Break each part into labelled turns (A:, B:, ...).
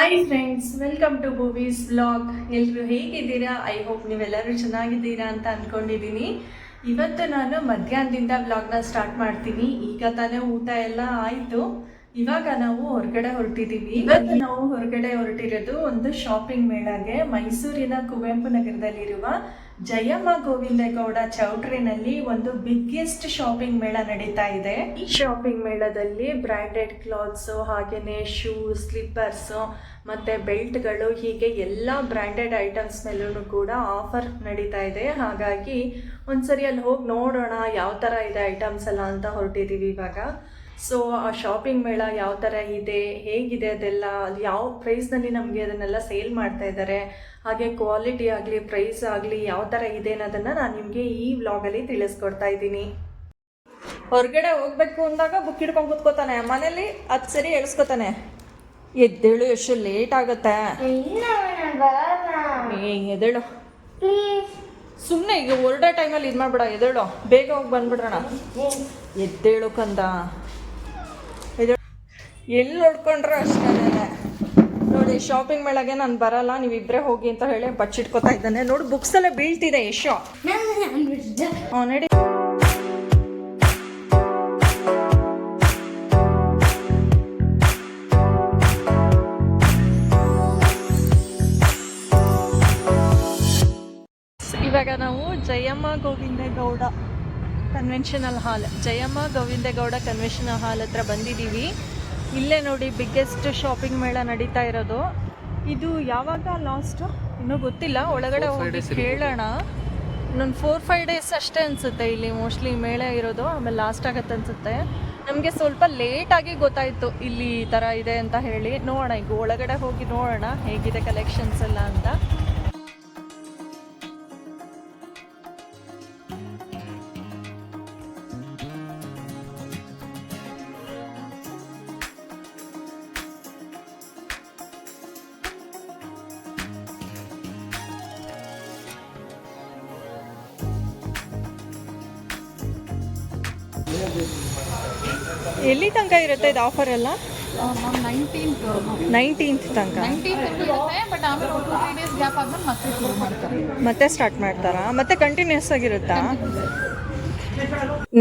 A: Hi friends welcome to movies blog ಎಲ್ಲರೂ ಹೇಗಿದ್ದೀರಾ? I hope ನೀವೆಲ್ಲರೂ ಚೆನ್ನಾಗಿದ್ದೀರಾ ಅಂತ ಅಂದ್ಕೊಂಡಿದ್ದೀನಿ ಇವತ್ತು ನಾನು ಮಧ್ಯಾಹ್ನದಿಂದ ಬ್ಲಾಗ್ನ ಸ್ಟಾರ್ಟ್ ಮಾಡ್ತೀನಿ. ಈಗ ತಾನೇ ಊಟ ಎಲ್ಲ ಆಯಿತು. ಇವಾಗ ನಾವು ಹೊರಗಡೆ ಹೊರಟಿದ್ದೀವಿ ಇವತ್ತು ನಾವು ಹೊರಗಡೆ ಹೊರಟಿರೋದು ಒಂದು ಶಾಪಿಂಗ್ ಮೇಳಗೆ. ಮೈಸೂರಿನ ಕುವೆಂಪು ನಗರದಲ್ಲಿರುವ ಜಯಮ್ಮ ಗೋವಿಂದೇಗೌಡ ಚೌಟ್ರಿನಲ್ಲಿ ಒಂದು ಬಿಗ್ಗೆಸ್ಟ್ ಶಾಪಿಂಗ್ ಮೇಳ ನಡೀತಾ ಇದೆ. ಈ ಶಾಪಿಂಗ್ ಮೇಳದಲ್ಲಿ ಬ್ರ್ಯಾಂಡೆಡ್ ಕ್ಲಾತ್ಸ್ ಹಾಗೇನೆ ಶೂ ಸ್ಲಿಪ್ಪರ್ಸ್ ಮತ್ತೆ ಬೆಲ್ಟ್ಗಳು ಹೀಗೆ ಎಲ್ಲ ಬ್ರ್ಯಾಂಡೆಡ್ ಐಟಮ್ಸ್ ಮೇಲೂ ಕೂಡ ಆಫರ್ ನಡೀತಾ ಇದೆ. ಹಾಗಾಗಿ ಒಂದ್ಸರಿ ಅಲ್ಲಿ ಹೋಗಿ ನೋಡೋಣ ಯಾವ ಥರ ಇದೆ ಐಟಮ್ಸ್ ಎಲ್ಲ ಅಂತ ಹೊರಟಿದ್ದೀವಿ ಇವಾಗ. ಸೊ ಆ ಶಾಪಿಂಗ್ ಮೇಳ ಯಾವ ಥರ ಇದೆ, ಹೇಗಿದೆ ಅದೆಲ್ಲ ಅದು ಯಾವ ಪ್ರೈಸ್ನಲ್ಲಿ ನಮಗೆ ಅದನ್ನೆಲ್ಲ ಸೇಲ್ ಮಾಡ್ತಾ ಇದ್ದಾರೆ ಹಾಗೆ ಕ್ವಾಲಿಟಿ ಆಗಲಿ ಪ್ರೈಸ್ ಆಗಲಿ ಯಾವ ಥರ ಇದೆ ಅನ್ನೋದನ್ನು ನಾನು ನಿಮಗೆ ಈ ವ್ಲಾಗಲ್ಲಿ ತಿಳಿಸ್ಕೊಡ್ತಾ ಇದ್ದೀನಿ. ಹೊರಗಡೆ ಹೋಗ್ಬೇಕು ಅಂದಾಗ ಬುಕ್ ಹಿಡ್ಕೊಂಡು ಕೂತ್ಕೋತಾನೆ. ಮನೇಲಿ ಹತ್ತು ಸರಿ ಎಳ್ಸ್ಕೊತಾನೆ. ಎದ್ದೇಳು ಎಷ್ಟು ಲೇಟ್ ಆಗುತ್ತೆ. ಎದ್ದೇಳು. ಸುಮ್ಮನೆ ಈಗ ಹೊರಡೋ ಟೈಮಲ್ಲಿ ಇದು ಮಾಡ್ಬೇಡ ಎದ್ದೇಳು. ಬೇಗ ಹೋಗಿ ಬಂದ್ಬಿಡ್ರಣ ಎದ್ದೇಳು ಕಂದ. ಎದ್ದೇಳು. ಎಲ್ಲಿ ನೋಡ್ಕೊಂಡ್ರೆ ಅಷ್ಟೇ ನೋಡಿ ಶಾಪಿಂಗ್ ಮೇಳಗೆ ನಾನು ಬರಲ್ಲ ನೀವಿಬ್ಬರೇ ಹೋಗಿ ಅಂತ ಹೇಳಿ ಬಚ್ಚಿಟ್ಕೋತಾ ಇದ್ದಾನೆ. ನೋಡಿ ಬುಕ್ಸ್ ಎಲ್ಲ ಬೀಳ್ತಿದೆ ಯಶೋ. ನಡಿ. ಇವಾಗ ನಾವು Jayamma Govindegowda conventional hall Jayamma Govindegowda conventional hall ಹತ್ರ ಬಂದಿದ್ದೀವಿ. ಇಲ್ಲೇ ನೋಡಿ ಬಿಗ್ಗೆಸ್ಟ್ ಶಾಪಿಂಗ್ ಮೇಳ ನಡೀತಾ ಇರೋದು. ಇದು ಯಾವಾಗ ಲಾಸ್ಟ್ ಇನ್ನೂ ಗೊತ್ತಿಲ್ಲ. ಒಳಗಡೆ ಹೋಗಿ ಕೇಳೋಣ. ಇನ್ನೊಂದು ಫೋರ್ ಫೈವ್ ಡೇಸ್ ಅಷ್ಟೇ ಅನಿಸುತ್ತೆ ಇಲ್ಲಿ ಮೋಸ್ಟ್ಲಿ ಮೇಳ ಇರೋದು. ಆಮೇಲೆ ಲಾಸ್ಟ್ ಆಗತ್ತೆ ಅನಿಸುತ್ತೆ. ನಮಗೆ ಸ್ವಲ್ಪ ಲೇಟಾಗಿ ಗೊತ್ತಾಯಿತು ಇಲ್ಲಿ ಈ ಥರ ಇದೆ ಅಂತ ಹೇಳಿ. ನೋಡೋಣ ಈಗ ಒಳಗಡೆ ಹೋಗಿ ನೋಡೋಣ ಹೇಗಿದೆ ಕಲೆಕ್ಷನ್ಸ್ ಎಲ್ಲ ಅಂತ. ಎಲ್ಲಿ ತನಕ ಇರುತ್ತೆ ಇದು ಆಫರ್ ಎಲ್ಲ?
B: ನೈನ್ಟೀನ್ತ್
A: ನೈನ್ಟೀನ್ತ್ ತನಕ.
B: ನೈನ್ಟೀನ್ತ್ ಇರುತ್ತೆ ಬಟ್ ಆಮೇಲೆ ಟೂ ತ್ರೀ ಡೇಸ್ ಗ್ಯಾಪ್ ಆದ್ಮೇಲೆ ಮತ್ತೆ ಶುರು ಮಾಡ್ತಾರೆ.
A: ಮತ್ತೆ ಸ್ಟಾರ್ಟ್ ಮಾಡ್ತಾರಾ? ಮತ್ತೆ ಕಂಟಿನ್ಯೂಸ್ ಆಗಿರುತ್ತಾ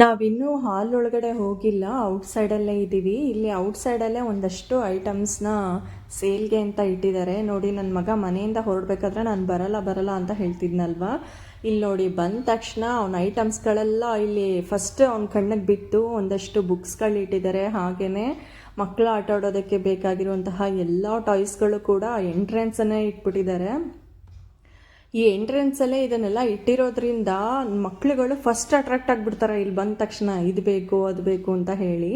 A: ನಾವಿನ್ನೂ ಹಾಲ್ ಒಳಗಡೆ ಹೋಗಿಲ್ಲ ಔಟ್ಸೈಡಲ್ಲೇ ಇದ್ದೀವಿ ಇಲ್ಲಿ ಔಟ್ಸೈಡಲ್ಲೇ ಒಂದಷ್ಟು ಐಟಮ್ಸ್ನ ಸೇಲ್ಗೆ ಅಂತ ಇಟ್ಟಿದ್ದಾರೆ. ನೋಡಿ ನನ್ನ ಮಗ ಮನೆಯಿಂದ ಹೊರಡ್ಬೇಕಾದ್ರೆ ನಾನು ಬರಲ್ಲ ಬರಲ್ಲ ಅಂತ ಹೇಳ್ತಿದ್ನಲ್ವಾ? ಇಲ್ಲಿ ನೋಡಿ ಬಂದ ತಕ್ಷಣ ಅವನ ಐಟಮ್ಸ್ಗಳೆಲ್ಲ ಇಲ್ಲಿ ಫಸ್ಟ್ ಅವ್ನ ಕಣ್ಣಿಗೆ ಬಿತ್ತು ಒಂದಷ್ಟು ಬುಕ್ಸ್ಗಳು ಇಟ್ಟಿದ್ದಾರೆ ಹಾಗೆಯೇ ಮಕ್ಕಳು ಆಟ ಆಡೋದಕ್ಕೆ ಬೇಕಾಗಿರುವಂತಹ ಎಲ್ಲ ಟಾಯ್ಸ್ಗಳು ಕೂಡ ಎಂಟ್ರೆನ್ಸನ್ನೇ ಇಟ್ಬಿಟ್ಟಿದ್ದಾರೆ. ಈ ಎಂಟ್ರೆನ್ಸಲ್ಲೇ ಇದನ್ನೆಲ್ಲ ಇಟ್ಟಿರೋದ್ರಿಂದ ಮಕ್ಕಳುಗಳು ಫಸ್ಟ್ ಅಟ್ರಾಕ್ಟ್ ಆಗಿಬಿಡ್ತಾರೆ. ಇಲ್ಲಿ ಬಂದ ತಕ್ಷಣ ಇದು ಬೇಕು, ಅದು ಬೇಕು ಅಂತ ಹೇಳಿ.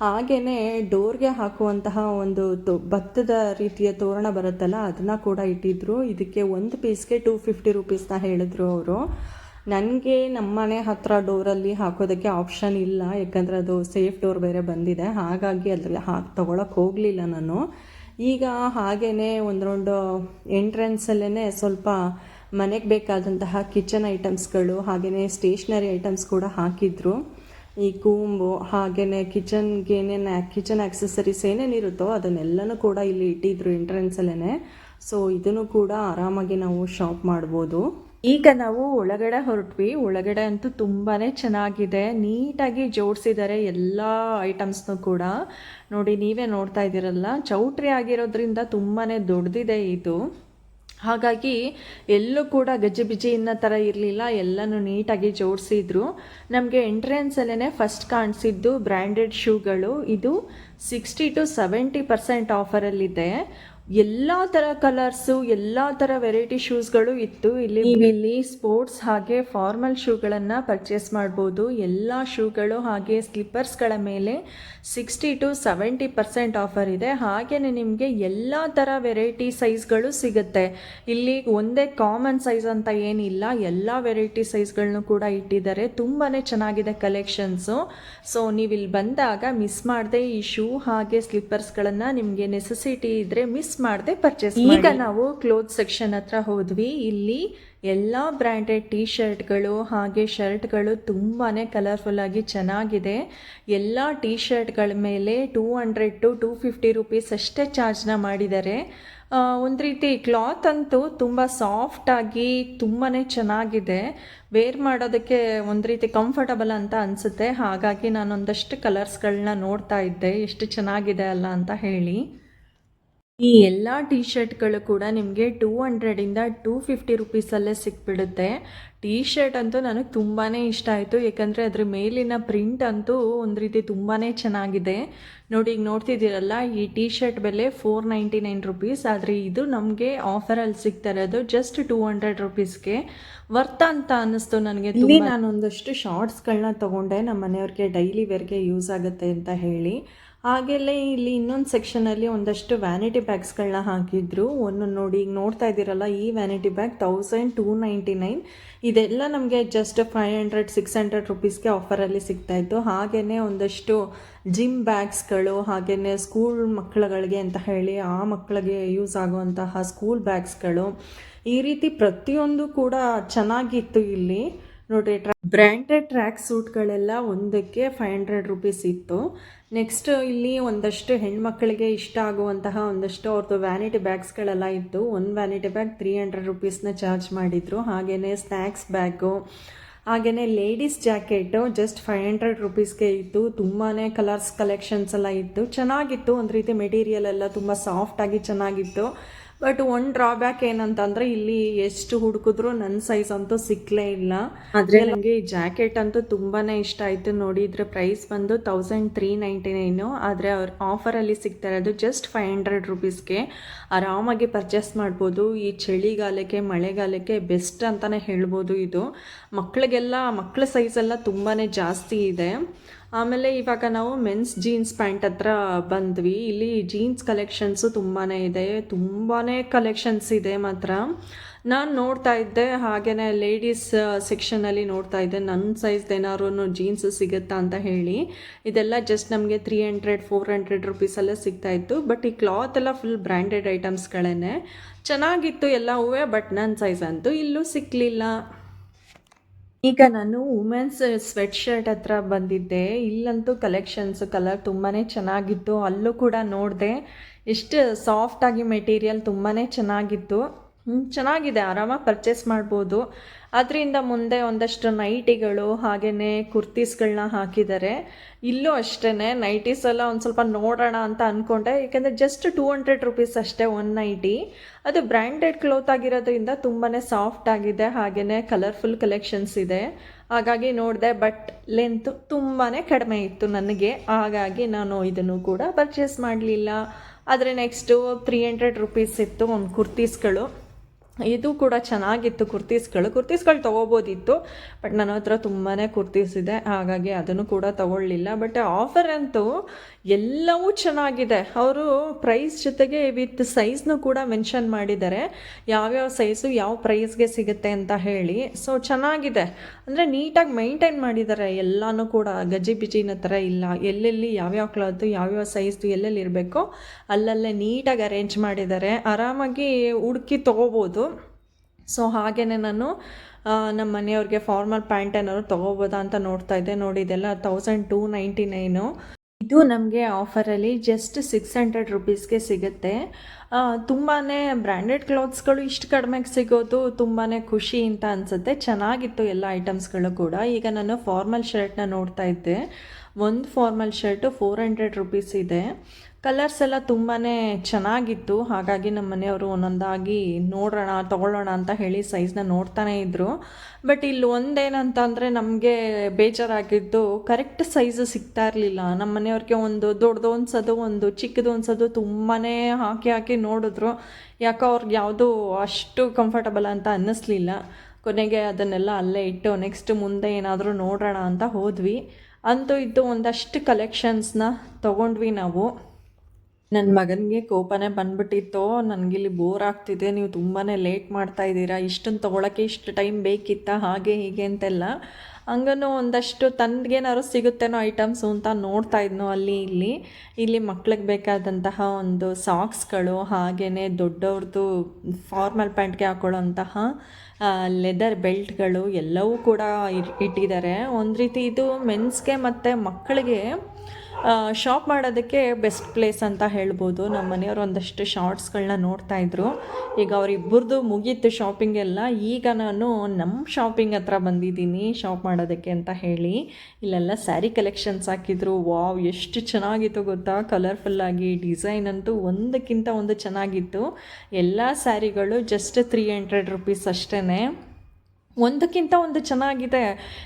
A: ಹಾಗೆಯೇ ಡೋರ್ಗೆ ಹಾಕುವಂತಹ ಒಂದು ತೋ, ಭತ್ತದ ರೀತಿಯ ತೋರಣ ಬರುತ್ತಲ್ಲ, ಅದನ್ನ ಕೂಡ ಇಟ್ಟಿದ್ರು. ಇದಕ್ಕೆ ಒಂದು ಪೀಸ್ಗೆ ಟೂ ಫಿಫ್ಟಿ ರುಪೀಸ್ನ ಹೇಳಿದ್ರು ಅವರು. ನನಗೆ ನಮ್ಮ ಮನೆ ಹತ್ರ ಡೋರಲ್ಲಿ ಹಾಕೋದಕ್ಕೆ ಆಪ್ಷನ್ ಇಲ್ಲ, ಯಾಕಂದರೆ ಅದು ಸೇಫ್ ಡೋರ್ ಬೇರೆ ಬಂದಿದೆ. ಹಾಗಾಗಿ ಅದ್ರಲ್ಲಿ ಹಾಕಿ ತೊಗೊಳಕ್ಕೆ ಹೋಗಲಿಲ್ಲ ನಾನು. ಈಗ ಹಾಗೇ ಒಂದು ಎಂಟ್ರೆನ್ಸ್ ಎಂಟ್ರೆನ್ಸಲ್ಲೇ ಸ್ವಲ್ಪ ಮನೆಗೆ ಬೇಕಾದಂತಹ ಕಿಚನ್ ಐಟಮ್ಸ್ಗಳು ಹಾಗೆಯೇ ಸ್ಟೇಷ್ನರಿ ಐಟಮ್ಸ್ ಕೂಡ ಹಾಕಿದ್ರು. ಈ ಕೂಂಬು ಹಾಗೆಯೇ ಕಿಚನ್ಗೆ ಏನೇನು ಕಿಚನ್ ಆಕ್ಸೆಸರೀಸ್ ಏನೇನಿರುತ್ತೋ ಅದನ್ನೆಲ್ಲನೂ ಕೂಡ ಇಲ್ಲಿ ಇಟ್ಟಿದ್ರು ಎಂಟ್ರೆನ್ಸಲ್ಲೇ ಸೊ ಇದನ್ನು ಕೂಡ ಆರಾಮಾಗಿ ನಾವು ಶಾಪ್ ಮಾಡ್ಬೋದು. ಈಗ ನಾವು ಒಳಗಡೆ ಹೊರಟ್ವಿ. ಒಳಗಡೆ ಅಂತೂ ತುಂಬಾ ಚೆನ್ನಾಗಿದೆ. ನೀಟಾಗಿ ಜೋಡಿಸಿದ್ದಾರೆ ಎಲ್ಲ ಐಟಮ್ಸ್ನು ಕೂಡ. ನೋಡಿ, ನೀವೇ ನೋಡ್ತಾ ಇದ್ದೀರಲ್ಲ, ಚೌಟ್ರಿ ಆಗಿರೋದ್ರಿಂದ ತುಂಬಾ ದೊಡ್ಡದಿದೆ ಇದು. ಹಾಗಾಗಿ ಎಲ್ಲೂ ಕೂಡ ಗಜಿಬಿಜಿ ಇನ್ನೋ ಥರ ಇರಲಿಲ್ಲ, ಎಲ್ಲನೂ ನೀಟಾಗಿ ಜೋಡಿಸಿದ್ರು. ನಮಗೆ ಎಂಟ್ರೆನ್ಸಲ್ಲೇ ಫಸ್ಟ್ ಕಾಣಿಸಿದ್ದು ಬ್ರ್ಯಾಂಡೆಡ್ ಶೂಗಳು ಇದು ಸಿಕ್ಸ್ಟಿ ಟು ಸೆವೆಂಟಿ ಪರ್ಸೆಂಟ್ ಆಫರಲ್ಲಿದೆ ಎಲ್ಲ ಥರ ಕಲರ್ಸು ಎಲ್ಲ ಥರ ವೆರೈಟಿ ಶೂಸ್ಗಳು ಇತ್ತು. ಇಲ್ಲಿ ಇಲ್ಲಿ ಸ್ಪೋರ್ಟ್ಸ್ ಹಾಗೆ ಫಾರ್ಮಲ್ ಶೂಗಳನ್ನು ಪರ್ಚೇಸ್ ಮಾಡ್ಬೋದು. ಎಲ್ಲ ಶೂಗಳು ಹಾಗೆ ಸ್ಲಿಪ್ಪರ್ಸ್ಗಳ ಮೇಲೆ sixty to seventy percent offer ಇದೆ. ಹಾಗೆಯೇ ನಿಮಗೆ ಎಲ್ಲ ಥರ ವೆರೈಟಿ ಸೈಜ್ಗಳು ಸಿಗುತ್ತೆ. ಇಲ್ಲಿ ಒಂದೇ ಕಾಮನ್ ಸೈಜ್ ಅಂತ ಏನಿಲ್ಲ. ಎಲ್ಲ ವೆರೈಟಿ ಸೈಜ್ಗಳನ್ನು ಕೂಡ ಇಟ್ಟಿದ್ದಾರೆ. ತುಂಬಾ ಚೆನ್ನಾಗಿದೆ ಕಲೆಕ್ಷನ್ಸು ಸೊ ನೀವು ಇಲ್ಲಿ ಬಂದಾಗ ಮಿಸ್ ಮಾಡದೆ ಈ ಶೂ ಹಾಗೆ ಸ್ಲಿಪ್ಪರ್ಸ್ಗಳನ್ನು ನಿಮಗೆ ನೆಸೆಸಿಟಿ ಇದ್ದರೆ ಮಿಸ್ ಮಾಡಿದೆ ಪರ್ಚೇಸ್ ಈಗ ನಾವು ಕ್ಲೋತ್ ಸೆಕ್ಷನ್ ಹತ್ರ ಹೋದ್ವಿ. ಇಲ್ಲಿ ಎಲ್ಲ ಬ್ರ್ಯಾಂಡೆಡ್ ಟೀ ಶರ್ಟ್ಗಳು ಹಾಗೆ ಶರ್ಟ್ಗಳು ತುಂಬಾ ಕಲರ್ಫುಲ್ ಆಗಿ ಚೆನ್ನಾಗಿದೆ. ಎಲ್ಲ ಟೀ ಶರ್ಟ್ಗಳ ಮೇಲೆ two hundred to two fifty rupees ಅಷ್ಟೇ ಚಾರ್ಜ್ನ ಮಾಡಿದ್ದಾರೆ. ಒಂದು ರೀತಿ ಕ್ಲಾತ್ ಅಂತೂ ತುಂಬ ಸಾಫ್ಟಾಗಿ ತುಂಬಾ ಚೆನ್ನಾಗಿದೆ. ವೇರ್ ಮಾಡೋದಕ್ಕೆ ಒಂದು ರೀತಿ ಕಂಫರ್ಟಬಲ್ ಅಂತ ಅನಿಸುತ್ತೆ. ಹಾಗಾಗಿ ನಾನೊಂದಷ್ಟು ಕಲರ್ಸ್ಗಳನ್ನ ನೋಡ್ತಾ ಇದ್ದೆ. ಎಷ್ಟು ಚೆನ್ನಾಗಿದೆ ಅಲ್ಲ ಅಂತ ಹೇಳಿ. ಈ ಎಲ್ಲ ಟೀ ಶರ್ಟ್ಗಳು ಕೂಡ ನಿಮಗೆ ಟೂ ಹಂಡ್ರೆಡಿಂದ ಟೂ ಫಿಫ್ಟಿ ರುಪೀಸಲ್ಲೇ ಸಿಕ್ಬಿಡುತ್ತೆ. ಟೀ ಶರ್ಟ್ ಅಂತೂ ನನಗೆ ತುಂಬಾ ಇಷ್ಟ ಆಯಿತು. ಯಾಕಂದರೆ ಅದ್ರ ಮೇಲಿನ ಪ್ರಿಂಟ್ ಅಂತೂ ಒಂದು ರೀತಿ ತುಂಬಾ ಚೆನ್ನಾಗಿದೆ. ನೋಡಿ ಈಗ ನೋಡ್ತಿದ್ದೀರಲ್ಲ ಈ ಟೀ ಶರ್ಟ್ ಬೆಲೆ ಫೋರ್ ನೈಂಟಿ ನೈನ್ ರುಪೀಸ್. ಆದರೆ ಇದು ನಮಗೆ ಆಫರಲ್ಲಿ ಸಿಗ್ತಾ ಇರೋದು ಜಸ್ಟ್ ಟೂ ಹಂಡ್ರೆಡ್ ರುಪೀಸ್ಗೆ. ವರ್ತ ಅಂತ ಅನ್ನಿಸ್ತು ನನಗೆ ಇಲ್ಲಿ ನಾನೊಂದಷ್ಟು ಶಾರ್ಟ್ಸ್ಗಳನ್ನ ತೊಗೊಂಡೆ. ನಮ್ಮ ಮನೆಯವ್ರಿಗೆ ಡೈಲಿ ವೇರ್ಗೆ ಯೂಸ್ ಆಗುತ್ತೆ ಅಂತ ಹೇಳಿ. ಹಾಗೆಲ್ಲ ಇಲ್ಲಿ ಇನ್ನೊಂದು ಸೆಕ್ಷನಲ್ಲಿ ಒಂದಷ್ಟು ವ್ಯಾನಿಟಿ ಬ್ಯಾಗ್ಸ್ಗಳನ್ನ ಹಾಕಿದ್ರು. ಒಂದು ನೋಡಿ, ಈಗ ನೋಡ್ತಾ ಇದ್ದೀರಲ್ಲ, ಈ vanity bag thousand two ninety nine ಇದೆಲ್ಲ ನಮಗೆ just five hundred six hundred ರುಪೀಸ್ಗೆ ಆಫರಲ್ಲಿ ಸಿಗ್ತಾಯಿತ್ತು ಹಾಗೆಯೇ ಒಂದಷ್ಟು ಜಿಮ್ ಬ್ಯಾಗ್ಸ್ಗಳು ಹಾಗೆಯೇ ಸ್ಕೂಲ್ ಮಕ್ಕಳುಗಳಿಗೆ ಅಂತ ಹೇಳಿ ಆ ಮಕ್ಕಳಿಗೆ ಯೂಸ್ ಆಗುವಂತಹ ಸ್ಕೂಲ್ ಬ್ಯಾಗ್ಸ್ಗಳು ಈ ರೀತಿ ಪ್ರತಿಯೊಂದು ಕೂಡ ಚೆನ್ನಾಗಿತ್ತು ಇಲ್ಲಿ. ನೋಡ್ರಿ ಟ್ರಾ ಬ್ರ್ಯಾಂಡೆಡ್ ಟ್ರ್ಯಾಕ್ ಸೂಟ್ಗಳೆಲ್ಲ ಒಂದಕ್ಕೆ ಫೈವ್ ಹಂಡ್ರೆಡ್ ರುಪೀಸ್ ಇತ್ತು. ನೆಕ್ಸ್ಟ್ ಇಲ್ಲಿ ಒಂದಷ್ಟು ಹೆಣ್ಮಕ್ಳಿಗೆ ಇಷ್ಟ ಆಗುವಂತಹ ಒಂದಷ್ಟು ಅವ್ರದ್ದು ವ್ಯಾನಿಟಿ ಬ್ಯಾಗ್ಸ್ಗಳೆಲ್ಲ ಇತ್ತು ಒಂದು ವ್ಯಾನಿಟಿ ಬ್ಯಾಗ್ ತ್ರೀ ಹಂಡ್ರೆಡ್ ರುಪೀಸ್ನ ಚಾರ್ಜ್ ಮಾಡಿದರು. ಹಾಗೆಯೇ ಸ್ನ್ಯಾಕ್ಸ್ ಬ್ಯಾಗು ಹಾಗೆಯೇ ladies jacket just five hundred ರುಪೀಸ್ಗೆ ಇತ್ತು ತುಂಬಾ ಕಲರ್ಸ್ ಕಲೆಕ್ಷನ್ಸ್ ಎಲ್ಲ ಇತ್ತು ಚೆನ್ನಾಗಿತ್ತು. ಒಂದು ರೀತಿ ಮೆಟೀರಿಯಲ್ ಎಲ್ಲ ತುಂಬ ಸಾಫ್ಟಾಗಿ ಚೆನ್ನಾಗಿತ್ತು. ಬಟ್ ಒನ್ ಡ್ರಾಬ್ಯಾಕ್ ಏನಂತಂದ್ರೆ ಇಲ್ಲಿ ಎಷ್ಟು ಹುಡುಕಿದ್ರು ನನ್ನ ಸೈಜ್ ಅಂತೂ ಸಿಕ್ಕಲೇ ಇಲ್ಲ. ಆದರೆ ನನಗೆ ಈ ಜಾಕೆಟ್ ಅಂತೂ ತುಂಬಾನೇ ಇಷ್ಟ ಆಯಿತು ನೋಡಿ ಇದ್ರ ಪ್ರೈಸ್ ಬಂದು ತೌಸಂಡ್ ತ್ರೀ ನೈಂಟಿ ನೈನು ಆದರೆ ಅವ್ರ ಆಫರಲ್ಲಿ ಸಿಗ್ತಾ ಇರೋದು ಜಸ್ಟ್ ಫೈವ್ ಹಂಡ್ರೆಡ್ ರುಪೀಸ್ಗೆ ಆರಾಮಾಗಿ ಪರ್ಚೇಸ್ ಮಾಡ್ಬೋದು. ಈ ಚಳಿಗಾಲಕ್ಕೆ ಮಳೆಗಾಲಕ್ಕೆ ಬೆಸ್ಟ್ ಅಂತಲೇ ಹೇಳ್ಬೋದು ಇದು. ಮಕ್ಕಳಿಗೆಲ್ಲ ಮಕ್ಕಳ ಸೈಜೆಲ್ಲ ತುಂಬಾ ಜಾಸ್ತಿ ಇದೆ. ಆಮೇಲೆ ಇವಾಗ ನಾವು ಮೆನ್ಸ್ ಜೀನ್ಸ್ ಪ್ಯಾಂಟ್ ಹತ್ರ ಬಂದ್ವಿ. ಇಲ್ಲಿ ಜೀನ್ಸ್ ಕಲೆಕ್ಷನ್ಸು ತುಂಬಾ ಇದೆ. ತುಂಬಾ ಕಲೆಕ್ಷನ್ಸ್ ಇದೆ ಮಾತ್ರ. ನಾನು ನೋಡ್ತಾ ಇದ್ದೆ ಹಾಗೆಯೇ ಲೇಡೀಸ್ ಸೆಕ್ಷನಲ್ಲಿ ನೋಡ್ತಾ ಇದ್ದೆ. ನನ್ನ ಸೈಜ್ದು ಏನಾದ್ರು ಜೀನ್ಸ್ ಸಿಗುತ್ತಾ ಅಂತ ಹೇಳಿ. ಇದೆಲ್ಲ ಜಸ್ಟ್ ನಮಗೆ ತ್ರೀ ಹಂಡ್ರೆಡ್ ಫೋರ್ ಹಂಡ್ರೆಡ್ ರುಪೀಸಲ್ಲೇ ಸಿಗ್ತಾಯಿತ್ತು ಬಟ್ ಈ ಕ್ಲಾತ್ ಎಲ್ಲ ಫುಲ್ ಬ್ರ್ಯಾಂಡೆಡ್ ಐಟಮ್ಸ್ಗಳೇ ಚೆನ್ನಾಗಿತ್ತು, ಎಲ್ಲ ಹೂವೆ ಬಟ್ ನನ್ನ ಸೈಜ್ ಅಂತೂ ಇಲ್ಲೂ ಸಿಕ್ಕಲಿಲ್ಲ ಈಗ ನಾನು ವುಮೆನ್ಸ್ ಸ್ವೆಟ್ ಶರ್ಟ್ ಹತ್ರ ಬಂದಿದ್ದೆ. ಇಲ್ಲಂತೂ ಕಲೆಕ್ಷನ್ಸ್ ಕಲರ್ ತುಂಬಾ ಚೆನ್ನಾಗಿತ್ತು. ಅಲ್ಲೂ ಕೂಡ ನೋಡಿದೆ. ಎಷ್ಟು ಸಾಫ್ಟಾಗಿ ಮೆಟೀರಿಯಲ್ ತುಂಬಾ ಚೆನ್ನಾಗಿತ್ತು. ಚೆನ್ನಾಗಿದೆ. ಆರಾಮಾಗಿ ಪರ್ಚೇಸ್ ಮಾಡ್ಬೋದು. ಅದರಿಂದ ಮುಂದೆ ಒಂದಷ್ಟು ನೈಟಿಗಳು ಹಾಗೆಯೇ ಕುರ್ತೀಸ್ಗಳನ್ನ ಹಾಕಿದ್ದಾರೆ ಇಲ್ಲೂ ಅಷ್ಟೇ ನೈಟೀಸ್ ಎಲ್ಲ ಒಂದು ಸ್ವಲ್ಪ ನೋಡೋಣ ಅಂತ ಅಂದ್ಕೊಂಡೆ ಯಾಕೆಂದರೆ ಜಸ್ಟ್ ಟೂ ಹಂಡ್ರೆಡ್ ರುಪೀಸ್ ಅಷ್ಟೇ ಒನ್ ನೈಟಿ ಅದು ಬ್ರ್ಯಾಂಡೆಡ್ ಕ್ಲೋತ್ ಆಗಿರೋದ್ರಿಂದ ತುಂಬಾ ಸಾಫ್ಟ್ ಆಗಿದೆ ಹಾಗೆಯೇ ಕಲರ್ಫುಲ್ ಕಲೆಕ್ಷನ್ಸ್ ಇದೆ. ಹಾಗಾಗಿ ನೋಡಿದೆ ಬಟ್ ಲೆಂತ್ ತುಂಬಾ ಕಡಿಮೆ ಇತ್ತು ನನಗೆ. ಹಾಗಾಗಿ ನಾನು ಇದನ್ನು ಕೂಡ ಪರ್ಚೇಸ್ ಮಾಡಲಿಲ್ಲ. ಆದರೆ ನೆಕ್ಸ್ಟು ತ್ರೀ ಹಂಡ್ರೆಡ್ ರುಪೀಸ್ ಇತ್ತು ಒಂದು ಕುರ್ತೀಸ್ಗಳು. ಇದು ಕೂಡ ಚೆನ್ನಾಗಿತ್ತು ಕುರ್ತೀಸ್ಗಳು. ಕುರ್ತೀಸ್ಗಳು ತೊಗೋಬೋದಿತ್ತು, ಬಟ್ ನನ್ನ ಹತ್ರ ತುಂಬಾ ಕುರ್ತೀಸ್ ಇದೆ, ಹಾಗಾಗಿ ಅದನ್ನು ಕೂಡ ತಗೊಳ್ಳಿಲ್ಲ. ಬಟ್ ಆಫರ್ ಅಂತೂ ಎಲ್ಲವೂ ಚೆನ್ನಾಗಿದೆ. ಅವರು ಪ್ರೈಸ್ ಜೊತೆಗೆ ವಿತ್ ಸೈಜ್ನು ಕೂಡ ಮೆನ್ಷನ್ ಮಾಡಿದ್ದಾರೆ. ಯಾವ್ಯಾವ ಸೈಜು, ಯಾವ ಪ್ರೈಸ್ಗೆ ಸಿಗುತ್ತೆ ಅಂತ ಹೇಳಿ. ಸೊ, ಚೆನ್ನಾಗಿದೆ. ಅಂದರೆ ನೀಟಾಗಿ ಮೈಂಟೈನ್ ಮಾಡಿದ್ದಾರೆ. ಎಲ್ಲನೂ ಕೂಡ ಗಜಿ ಬಿಜಿನ ಥರ ಇಲ್ಲ. ಎಲ್ಲೆಲ್ಲಿ ಯಾವ್ಯಾವ ಕ್ಲಾತು, ಯಾವ್ಯಾವ ಸೈಜ್ದು ಎಲ್ಲೆಲ್ಲಿ ಇರಬೇಕು ಅಲ್ಲಲ್ಲೇ ನೀಟಾಗಿ ಅರೇಂಜ್ ಮಾಡಿದ್ದಾರೆ. ಆರಾಮಾಗಿ ಹುಡುಕಿ ತೊಗೋಬೋದು. ಸೊ ಹಾಗೆಯೇ ನಾನು ನಮ್ಮ ಮನೆಯವ್ರಿಗೆ ಫಾರ್ಮಲ್ ಪ್ಯಾಂಟ್ ಏನಾದ್ರು ತೊಗೋಬೋದಾ ಅಂತ ನೋಡ್ತಾ ಇದ್ದೆ. ನೋಡಿ, ಇದೆಲ್ಲ ತೌಸಂಡ್ ಟೂ ನೈಂಟಿ ನೈನು ಇದು ನಮಗೆ ಆಫರಲ್ಲಿ ಜಸ್ಟ್ ಸಿಕ್ಸ್ ಹಂಡ್ರೆಡ್ ರುಪೀಸ್ಗೆ ಸಿಗುತ್ತೆ. ತುಂಬಾ ಬ್ರ್ಯಾಂಡೆಡ್ ಕ್ಲೋತ್ಸ್ಗಳು ಇಷ್ಟು ಕಡಿಮೆಗೆ ಸಿಗೋದು ತುಂಬಾ ಖುಷಿ ಅಂತ ಅನಿಸುತ್ತೆ. ಚೆನ್ನಾಗಿತ್ತು ಎಲ್ಲ ಐಟಮ್ಸ್ಗಳು ಕೂಡ. ಈಗ ನಾನು ಫಾರ್ಮಲ್ ಶರ್ಟ್ನ ನೋಡ್ತಾ ಇದ್ದೆ. ಒಂದು formal shirt four hundred rupees ಇದೆ. ಕಲರ್ಸ್ ಎಲ್ಲ ತುಂಬಾ ಚೆನ್ನಾಗಿತ್ತು. ಹಾಗಾಗಿ ನಮ್ಮ ಮನೆಯವರು ಒಂದೊಂದಾಗಿ ನೋಡೋಣ ತೊಗೊಳ್ಳೋಣ ಅಂತ ಹೇಳಿ ಸೈಜ್ನ ನೋಡ್ತಾನೇ ಇದ್ದರು ಬಟ್ ಇಲ್ಲಿ ಒಂದೇನಂತಂದರೆ ನಮಗೆ ಬೇಜಾರಾಗಿದ್ದು ಕರೆಕ್ಟ್ ಸೈಜ್ ಸಿಗ್ತಾ ಇರಲಿಲ್ಲ. ನಮ್ಮ ಮನೆಯವ್ರಿಗೆ ಒಂದು ದೊಡ್ಡದು ಅನ್ಸೋದು, ಒಂದು ಚಿಕ್ಕದು ಅನ್ಸೋದು ತುಂಬಾ ಹಾಕಿ ಹಾಕಿ ನೋಡಿದ್ರು. ಯಾಕೋ ಅವ್ರಿಗೆ ಯಾವುದೂ ಅಷ್ಟು ಕಂಫರ್ಟಬಲ್ ಅಂತ ಅನ್ನಿಸ್ಲಿಲ್ಲ. ಕೊನೆಗೆ ಅದನ್ನೆಲ್ಲ ಅಲ್ಲೇ ಇಟ್ಟು ನೆಕ್ಸ್ಟ್ ಮುಂದೆ ಏನಾದರೂ ನೋಡೋಣ ಅಂತ ಹೋದ್ವಿ. ಅಂತೂ ಇದ್ದು ಒಂದಷ್ಟು ಕಲೆಕ್ಷನ್ಸ್ನ ತೊಗೊಂಡ್ವಿ ನಾವು. ನನ್ನ ಮಗನಿಗೆ ಕೋಪನೇ ಬಂದ್ಬಿಟ್ಟಿತ್ತು? ನನಗಿಲ್ಲಿ ಬೋರ್ ಆಗ್ತಿದೆ. ನೀವು ತುಂಬಾ ಲೇಟ್ ಮಾಡ್ತಾ ಇದ್ದೀರಾ. ಇಷ್ಟನ್ನು ತೊಗೊಳಕ್ಕೆ ಇಷ್ಟು ಟೈಮ್ ಬೇಕಿತ್ತಾ? ಹಾಗೆ ಹೀಗೆ ಅಂತೆಲ್ಲ. ಹಂಗನು ಒಂದಷ್ಟು ತನ್ಗೇನಾದ್ರು ಸಿಗುತ್ತೇನೋ ಐಟಮ್ಸು ಅಂತ ನೋಡ್ತಾ ಇದ್ನು ಅಲ್ಲಿ ಇಲ್ಲಿ. ಇಲ್ಲಿ ಮಕ್ಳಿಗೆ ಬೇಕಾದಂತಹ ಒಂದು ಸಾಕ್ಸ್ಗಳು ಹಾಗೆಯೇ ದೊಡ್ಡವ್ರದ್ದು ಫಾರ್ಮಲ್ ಪ್ಯಾಂಟ್ಗೆ ಹಾಕೊಳ್ಳೋಂತಹ ಲೆದರ್ ಬೆಲ್ಟ್ಗಳು ಎಲ್ಲವೂ ಕೂಡ ಇಟ್ಟಿದ್ದಾರೆ. ಒಂದು ರೀತಿ ಇದು ಮೆನ್ಸ್ಗೆ ಮತ್ತು ಮಕ್ಕಳಿಗೆ ಶಾಪ್ ಮಾಡೋದಕ್ಕೆ ಬೆಸ್ಟ್ ಪ್ಲೇಸ್ ಅಂತ ಹೇಳ್ಬೋದು. ನಮ್ಮ ಮನೆಯವರು ಒಂದಷ್ಟು ಶಾರ್ಟ್ಸ್ಗಳನ್ನ ನೋಡ್ತಾ ಇದ್ರು. ಈಗ ಅವರಿಬ್ಬರದು ಮುಗೀತು ಶಾಪಿಂಗ್ ಎಲ್ಲ. ಈಗ ನಾನು ನಮ್ಮ ಶಾಪಿಂಗ್ ಹತ್ರ ಬಂದಿದ್ದೀನಿ ಶಾಪ್ ಮಾಡೋದಕ್ಕೆ ಅಂತ ಹೇಳಿ. ಇಲ್ಲೆಲ್ಲ ಸ್ಯಾರಿ ಕಲೆಕ್ಷನ್ಸ್ ಹಾಕಿದ್ರು. ವಾವ್ ಎಷ್ಟು ಚೆನ್ನಾಗಿತ್ತು ಗೊತ್ತಾ? ಕಲರ್ಫುಲ್ಲಾಗಿ ಡಿಸೈನ್ ಅಂತೂ ಒಂದಕ್ಕಿಂತ ಒಂದು ಚೆನ್ನಾಗಿತ್ತು. ಎಲ್ಲ ಸ್ಯಾರಿಗಳು ಜಸ್ಟ್ ತ್ರೀ ಹಂಡ್ರೆಡ್ ರುಪೀಸ್ ಅಷ್ಟೇ ಒಂದಕ್ಕಿಂತ ಒಂದು ಚೆನ್ನಾಗಿದೆ.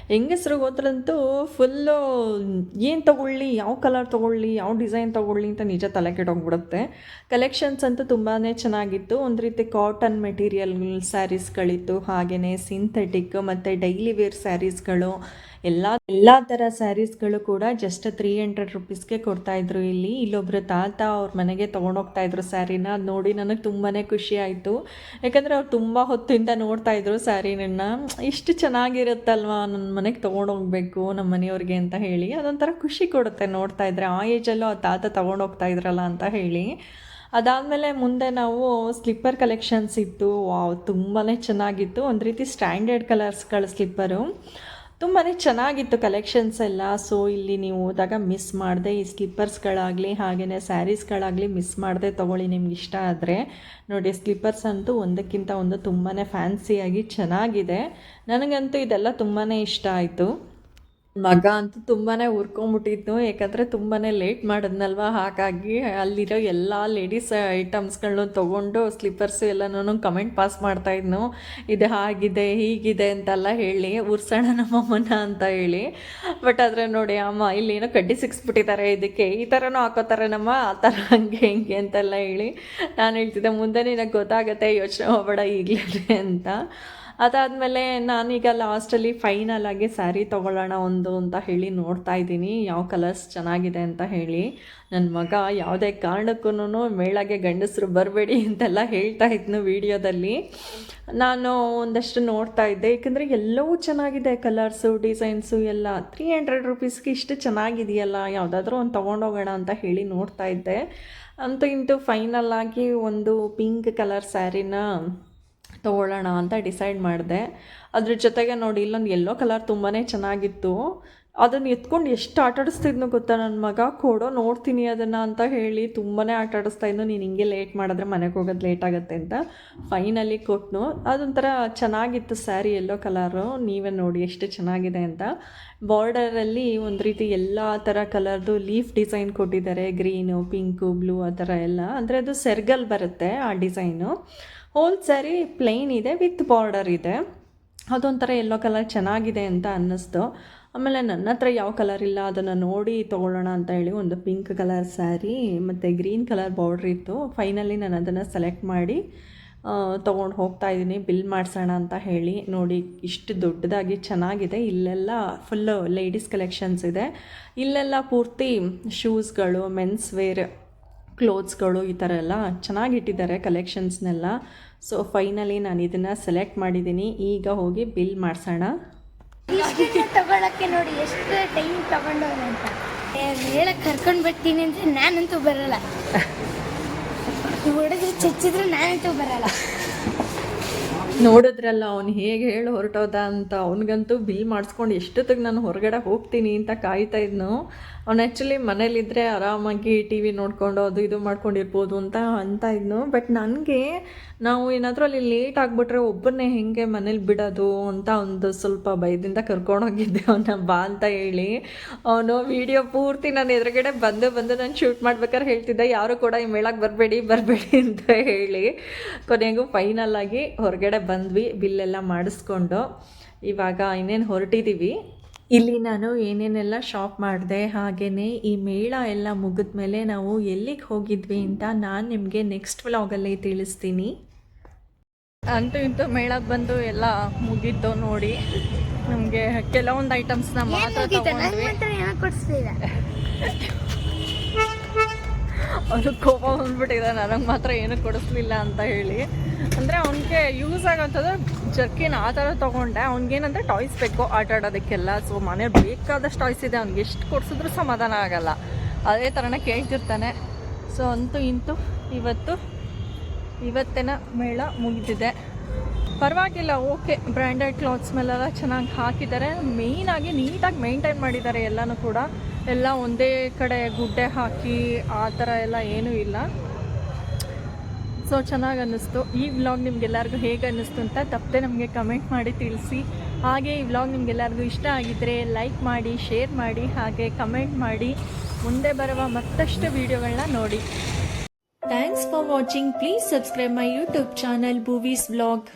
A: ಹೆಂಗಸರು ಹೋದ್ರಂತೂ ಫುಲ್ಲು ಏನು ತೊಗೊಳ್ಳಿ, ಯಾವ ಕಲರ್ ತೊಗೊಳ್ಳಿ, ಯಾವ ಡಿಸೈನ್ ತೊಗೊಳ್ಳಿ ಅಂತ ನಿಜ ತಲೆ ಕೆಟ್ಟೋಗ್ಬಿಡುತ್ತೆ. ಕಲೆಕ್ಷನ್ಸ್ ಅಂತೂ ತುಂಬಾ ಚೆನ್ನಾಗಿತ್ತು. ಒಂದು ರೀತಿ ಕಾಟನ್ ಮೆಟೀರಿಯಲ್ ಸ್ಯಾರೀಸ್ಗಳಿತ್ತು ಹಾಗೆಯೇ ಸಿಂಥೆಟಿಕ್ ಮತ್ತು ಡೈಲಿ ವೇರ್ ಸ್ಯಾರೀಸ್ಗಳು ಎಲ್ಲ ಎಲ್ಲ ಥರ ಸ್ಯಾರೀಸ್ಗಳು ಕೂಡ ಜಸ್ಟ್ ತ್ರೀ ಹಂಡ್ರೆಡ್ ರುಪೀಸ್ಗೆ ಕೊಡ್ತಾಯಿದ್ರು ಇಲ್ಲಿ. ಇಲ್ಲೊಬ್ರು ತಾತ ಅವ್ರ ಮನೆಗೆ ತೊಗೊಂಡೋಗ್ತಾ ಇದ್ರು ಸ್ಯಾರಿನ ಅದು ನೋಡಿ ನನಗೆ ತುಂಬಾ ಖುಷಿ ಆಯಿತು. ಯಾಕಂದರೆ ಅವ್ರು ತುಂಬ ಹೊತ್ತಿಂದ ನೋಡ್ತಾ ಇದ್ರು ಸ್ಯಾರಿನನ್ನು ಇಷ್ಟು ಚೆನ್ನಾಗಿರುತ್ತಲ್ವಾ ನನ್ನ ಮನೆಗೆ ತೊಗೊಂಡೋಗ್ಬೇಕು ನಮ್ಮ ಮನೆಯವ್ರಿಗೆ ಅಂತ ಹೇಳಿ. ಅದೊಂಥರ ಖುಷಿ ಕೊಡುತ್ತೆ ನೋಡ್ತಾ ಇದ್ರೆ. ಆ ಏಜಲ್ಲೂ ಆ ತಾತ ತೊಗೊಂಡೋಗ್ತಾ ಇದ್ರಲ್ಲ ಅಂತ ಹೇಳಿ. ಅದಾದಮೇಲೆ ಮುಂದೆ ನಾವು ಸ್ಲಿಪ್ಪರ್ ಕಲೆಕ್ಷನ್ಸ್ ಇತ್ತು. ವಾವ್ ತುಂಬಾ ಚೆನ್ನಾಗಿತ್ತು. ಒಂದು ರೀತಿ ಸ್ಟ್ಯಾಂಡರ್ಡ್ ಕಲರ್ಸ್ಗಳ ಸ್ಲಿಪ್ಪರು ತುಂಬಾ ಚೆನ್ನಾಗಿತ್ತು ಕಲೆಕ್ಷನ್ಸ್ ಎಲ್ಲ. ಸೊ ಇಲ್ಲಿ ನೀವು ಹೋದಾಗ ಮಿಸ್ ಮಾಡಿದೆ ಈ ಸ್ಲಿಪ್ಪರ್ಸ್ಗಳಾಗಲಿ ಹಾಗೆಯೇ ಸ್ಯಾರೀಸ್ಗಳಾಗಲಿ ಮಿಸ್ ಮಾಡದೆ ತೊಗೊಳ್ಳಿ ನಿಮ್ಗೆ ಇಷ್ಟ ಆದರೆ. ನೋಡಿ ಸ್ಲಿಪ್ಪರ್ಸ್ ಅಂತೂ ಒಂದಕ್ಕಿಂತ ಒಂದು ತುಂಬಾ ಫ್ಯಾನ್ಸಿಯಾಗಿ ಚೆನ್ನಾಗಿದೆ. ನನಗಂತೂ ಇದೆಲ್ಲ ತುಂಬಾ ಇಷ್ಟ ಆಯಿತು. ಮಗ ಅಂತೂ ತುಂಬಾ ಉರ್ಕೊಂಬಿಟ್ಟಿದ್ನು ಯಾಕಂದರೆ ತುಂಬಾ ಲೇಟ್ ಮಾಡಿದ್ನಲ್ವ? ಹಾಗಾಗಿ ಅಲ್ಲಿರೋ ಎಲ್ಲ ಲೇಡೀಸ್ ಐಟಮ್ಸ್ಗಳನ್ನೂ ತೊಗೊಂಡು ಸ್ಲಿಪ್ಪರ್ಸು ಎಲ್ಲನೂ ಕಮೆಂಟ್ ಪಾಸ್ ಮಾಡ್ತಾಯಿದ್ನು. ಇದು ಹಾಗಿದೆ, ಹೀಗಿದೆ ಅಂತೆಲ್ಲ ಹೇಳಿ, ಉರ್ಸೋಣ ನಮ್ಮಮ್ಮನ ಅಂತ ಹೇಳಿ. ಬಟ್ ಆದರೆ ನೋಡಿ, ಅಮ್ಮ ಇಲ್ಲಿ ಏನೋ ಕಡ್ಡಿ ಸಿಕ್ಸ್ಬಿಟ್ಟಿದ್ದಾರೆ ಇದಕ್ಕೆ. ಈ ಥರನೂ ಹಾಕೋತಾರೆ ನಮ್ಮ ಆ ಥರ ಹಂಗೆ ಹಿಂಗೆ ಅಂತೆಲ್ಲ ಹೇಳಿ. ನಾನು ಹೇಳ್ತಿದ್ದೆ, ಮುಂದೆ ನಿನಗೆ ಗೊತ್ತಾಗುತ್ತೆ, ಯೋಚನೆ ಮಾಡಬೇಡ ಈಗಲೇ ಅಂತ. ಅದಾದಮೇಲೆ ನಾನೀಗ ಲಾಸ್ಟಲ್ಲಿ ಫೈನಲ್ ಆಗಿ ಸ್ಯಾರಿ ತೊಗೊಳ್ಳೋಣ ಒಂದು ಅಂತ ಹೇಳಿ ನೋಡ್ತಾ ಇದ್ದೀನಿ. ಯಾವ ಕಲರ್ಸ್ ಚೆನ್ನಾಗಿದೆ ಅಂತ ಹೇಳಿ. ನನ್ನ ಮಗ ಯಾವುದೇ ಕಾರಣಕ್ಕೂ ಮೇಳಗೆ ಗಂಡಸರು ಬರಬೇಡಿ ಅಂತೆಲ್ಲ ಹೇಳ್ತಾ ಇದ್ನು ವಿಡಿಯೋದಲ್ಲಿ. ನಾನು ಒಂದಷ್ಟು ನೋಡ್ತಾ ಇದ್ದೆ. ಏಕೆಂದರೆ ಎಲ್ಲವೂ ಚೆನ್ನಾಗಿದೆ ಕಲರ್ಸು ಡಿಸೈನ್ಸು ಎಲ್ಲ. ತ್ರೀ ಹಂಡ್ರೆಡ್ ರುಪೀಸ್ಗೆ ಇಷ್ಟು ಚೆನ್ನಾಗಿದೆಯಲ್ಲ? ಯಾವುದಾದ್ರೂ ಒಂದು ತೊಗೊಂಡೋಗೋಣ ಅಂತ ಹೇಳಿ ನೋಡ್ತಾ ಇದ್ದೆ. ಅಂತೂ ಇಂಟು ಫೈನಲ್ ಆಗಿ ಒಂದು ಪಿಂಕ್ ಕಲರ್ ಸ್ಯಾರಿನ ತೊಗೊಳ್ಳೋಣ ಅಂತ ಡಿಸೈಡ್ ಮಾಡಿದೆ. ಅದ್ರ ಜೊತೆಗೆ ನೋಡಿ, ಇಲ್ಲೊಂದು ಎಲ್ಲೋ ಕಲರ್ ತುಂಬಾ ಚೆನ್ನಾಗಿತ್ತು. ಅದನ್ನು ಎತ್ಕೊಂಡು ಎಷ್ಟು ಆಟಾಡಿಸ್ತಿದ್ನು ಗೊತ್ತಾ ನನ್ನ ಮಗ? ಕೊಡೋ, ನೋಡ್ತೀನಿ ಅದನ್ನು ಅಂತ ಹೇಳಿ ತುಂಬಾ ಆಟಾಡಿಸ್ತಾ ಇದ್ನು. ನೀನು ಹಿಂಗೆ ಲೇಟ್ ಮಾಡಿದ್ರೆ ಮನೆಗೆ ಹೋಗೋದು ಲೇಟ್ ಆಗುತ್ತೆ ಅಂತ ಫೈನಲಿ ಕೊಟ್ಟನು ಅದೊಂಥರ ಚೆನ್ನಾಗಿತ್ತು ಸ್ಯಾರಿ ಎಲ್ಲೋ ಕಲರು ನೀವೇ ನೋಡಿ ಎಷ್ಟು ಚೆನ್ನಾಗಿದೆ ಅಂತ. ಬಾರ್ಡರಲ್ಲಿ ಒಂದು ರೀತಿ ಎಲ್ಲ ಥರ ಕಲರ್ದು ಲೀಫ್ ಡಿಸೈನ್ ಕೊಟ್ಟಿದ್ದಾರೆ. ಗ್ರೀನು ಪಿಂಕು ಬ್ಲೂ ಆ ಥರ ಎಲ್ಲ. ಅಂದರೆ ಅದು ಸೆರ್ಗಲ್ ಬರುತ್ತೆ ಆ ಡಿಸೈನು ಹೋಲ್ ಸ್ಯಾರಿ ಪ್ಲೈನ್ ಇದೆ ವಿತ್ ಬಾರ್ಡರ್ ಇದೆ ಅದೊಂಥರ ಎಲ್ಲೋ ಕಲರ್ ಚೆನ್ನಾಗಿದೆ ಅಂತ ಅನ್ನಿಸ್ತು. ಆಮೇಲೆ ನನ್ನ ಹತ್ರ ಯಾವ ಕಲರ್ ಇಲ್ಲ, ಅದನ್ನು ನೋಡಿ ತೊಗೊಳ್ಳೋಣ ಅಂತ ಹೇಳಿ ಒಂದು ಪಿಂಕ್ ಕಲರ್ ಸ್ಯಾರಿ ಮತ್ತು ಗ್ರೀನ್ ಕಲರ್ ಬಾರ್ಡ್ರ್ ಇತ್ತು. ಫೈನಲಿ ನಾನು ಅದನ್ನು ಸೆಲೆಕ್ಟ್ ಮಾಡಿ ತೊಗೊಂಡು ಹೋಗ್ತಾ ಇದ್ದೀನಿ ಬಿಲ್ ಮಾಡಿಸೋಣ ಅಂತ ಹೇಳಿ. ನೋಡಿ, ಇಷ್ಟು ದೊಡ್ಡದಾಗಿ ಚೆನ್ನಾಗಿದೆ. ಇಲ್ಲೆಲ್ಲ ಫುಲ್ಲು ಲೇಡೀಸ್ ಕಲೆಕ್ಷನ್ಸ್ ಇದೆ. ಇಲ್ಲೆಲ್ಲ ಪೂರ್ತಿ ಶೂಸ್ಗಳು ಮೆನ್ಸ್ ವೇರ್ ಕ್ಲೋತ್ಸ್ಗಳು ಈ ಥರ ಎಲ್ಲ ಚೆನ್ನಾಗಿಟ್ಟಿದ್ದಾರೆ ಕಲೆಕ್ಷನ್ಸ್ನೆಲ್ಲ ಸೊ ಫೈನಲಿ ನಾನು ಇದನ್ನು ಸೆಲೆಕ್ಟ್ ಮಾಡಿದ್ದೀನಿ ಈಗ ಹೋಗಿ ಬಿಲ್ ಮಾಡಿಸೋಣ.
C: ತಗೊಳಕ್ಕೆ ನೋಡಿ ಎಷ್ಟು ಟೈಮ್ ತಗೊಂಡವ್ರೆ ಅಂತ. ಹೇಳಕ್ ಕರ್ಕೊಂಡು ಬರ್ತೀನಿ ಅಂದ್ರೆ ನಾನಂತೂ ಬರಲ್ಲ. ಹೊಡೆದ್ರೆ ಚಚ್ಚಿದ್ರೆ ನಾನಂತೂ ಬರಲ್ಲ.
A: ನೋಡಿದ್ರಲ್ಲ ಅವ್ನು ಹೇಗೆ ಹೇಳಿ ಹೊರಟೋದ ಅಂತ. ಅವ್ನಿಗಂತೂ ಬಿಲ್ ಮಾಡಿಸ್ಕೊಂಡು ಎಷ್ಟೊತ್ತಿಗೆ ನಾನು ಹೊರಗಡೆ ಹೋಗ್ತೀನಿ ಅಂತ ಕಾಯ್ತಾ ಇದ್ನು. ಅವ್ನು ಆ್ಯಕ್ಚುಲಿ ಮನೇಲಿದ್ದರೆ ಆರಾಮಾಗಿ ಟಿ ವಿ ನೋಡ್ಕೊಂಡು ಅದು ಇದು ಮಾಡ್ಕೊಂಡಿರ್ಬೋದು ಅಂತ ಅಂತ ಇದ್ನು. ಬಟ್ ನನಗೆ ನಾವು ಏನಾದರೂ ಅಲ್ಲಿ ಲೇಟ್ ಆಗಿಬಿಟ್ರೆ ಒಬ್ಬನ್ನೇ ಹೆಂಗೆ ಮನೇಲಿ ಬಿಡೋದು ಅಂತ ಒಂದು ಸ್ವಲ್ಪ ಭಯದಿಂದ ಕರ್ಕೊಂಡೋಗಿದ್ದೆ ಅವನ ಬಾ ಅಂತ ಹೇಳಿ. ಅವನು ವಿಡಿಯೋ ಪೂರ್ತಿ ನಾನು ಎದುರುಗಡೆ ಬಂದು ಬಂದು ನಾನು ಶೂಟ್ ಮಾಡ್ಬೇಕಾದ್ರೆ ಹೇಳ್ತಿದ್ದೆ, ಯಾರು ಕೂಡ ಈ ಮೇಳಕ್ಕೆ ಬರಬೇಡಿ ಬರಬೇಡಿ ಅಂತ ಹೇಳಿ. ಕೊನೆಗೂ ಫೈನಲ್ ಆಗಿ ಹೊರಗಡೆ ಬಂದ್ವಿ ಬಿಲ್ಲೆಲ್ಲ ಮಾಡಿಸ್ಕೊಂಡು. ಇವಾಗ ಇನ್ನೇನು ಹೊರಟಿದ್ದೀವಿ ಇಲ್ಲಿ ನಾನು ಏನೇನೆಲ್ಲ ಶಾಪ್ ಮಾಡಿದೆ ಹಾಗೆಯೇ ಈ ಮೇಳ ಎಲ್ಲ ಮುಗಿದ ಮೇಲೆ ನಾವು ಎಲ್ಲಿಗೆ ಹೋಗಿದ್ವಿ ಅಂತ ನಾನು ನಿಮಗೆ ನೆಕ್ಸ್ಟ್ ವ್ಲಾಗಲ್ಲಿ ತಿಳಿಸ್ತೀನಿ. ಅಂತೂ ಇಂತೂ ಮೇಳಕ್ಕೆ ಬಂದು ಎಲ್ಲ ಮುಗಿದ್ದು ನೋಡಿ. ನಮಗೆ ಕೆಲವೊಂದು ಐಟಮ್ಸ್ನ ಮಾತ್ರ ಅವನು ಕೋಪ ಬಂದ್ಬಿಟ್ಟಿದೆ ನನಗೆ ಮಾತ್ರ ಏನೂ ಕೊಡಿಸ್ಲಿಲ್ಲ ಅಂತ ಹೇಳಿ. ಅಂದರೆ ಅವನಿಗೆ ಯೂಸ್ ಆಗೋಂಥದ್ದು ಜರ್ಕಿನ್ ಆ ಥರ ತೊಗೊಂಡೆ. ಅವ್ನಿಗೇನಂದ್ರೆ ಟಾಯ್ಸ್ ಬೇಕು ಆಟ ಆಡೋದಕ್ಕೆಲ್ಲ. ಸೊ ಮನೆ ಬೇಕಾದಷ್ಟು ಟಾಯ್ಸ್ ಇದೆ. ಅವ್ನಿಗೆ ಎಷ್ಟು ಕೊಡಿಸಿದ್ರು ಸಮಾಧಾನ ಆಗಲ್ಲ. ಅದೇ ಥರನೇ ಕೇಳ್ತಿರ್ತಾನೆ. ಸೊ ಅಂತೂ ಇಂತೂ ಇವತ್ತು ಇವತ್ತಿನ ಮೇಳ ಮುಗಿದಿದೆ. ಪರವಾಗಿಲ್ಲ, ಓಕೆ. ಬ್ರ್ಯಾಂಡೆಡ್ ಕ್ಲಾತ್ಸ್ ಮೇಲೆಲ್ಲ ಚೆನ್ನಾಗಿ ಹಾಕಿದ್ದಾರೆ. ಮೇಯ್ನಾಗಿ ನೀಟಾಗಿ ಮೇಂಟೈನ್ ಮಾಡಿದ್ದಾರೆ ಎಲ್ಲನೂ ಕೂಡ. ಎಲ್ಲ ಒಂದೇ ಕಡೆ ಗುಡ್ಡೆ ಹಾಕಿ ಆ ಥರ ಎಲ್ಲ ಏನೂ ಇಲ್ಲ. ಸೊ ಚೆನ್ನಾಗಿ ಅನ್ನಿಸ್ತು. ಈ ವ್ಲಾಗ್ ನಿಮ್ಗೆಲ್ಲರಿಗೂ ಹೇಗೆ ಅನ್ನಿಸ್ತು ಅಂತ ತಪ್ಪದೆ ನಮಗೆ ಕಮೆಂಟ್ ಮಾಡಿ ತಿಳಿಸಿ. ಹಾಗೆ ಈ ವ್ಲಾಗ್ ನಿಮ್ಗೆಲ್ಲರಿಗೂ ಇಷ್ಟ ಆಗಿದ್ದರೆ ಲೈಕ್ ಮಾಡಿ ಶೇರ್ ಮಾಡಿ, ಹಾಗೆ ಕಮೆಂಟ್ ಮಾಡಿ. ಮುಂದೆ ಬರುವ ಮತ್ತಷ್ಟು ವಿಡಿಯೋಗಳನ್ನ ನೋಡಿ. Thanks for watching please subscribe my YouTube channel movies vlog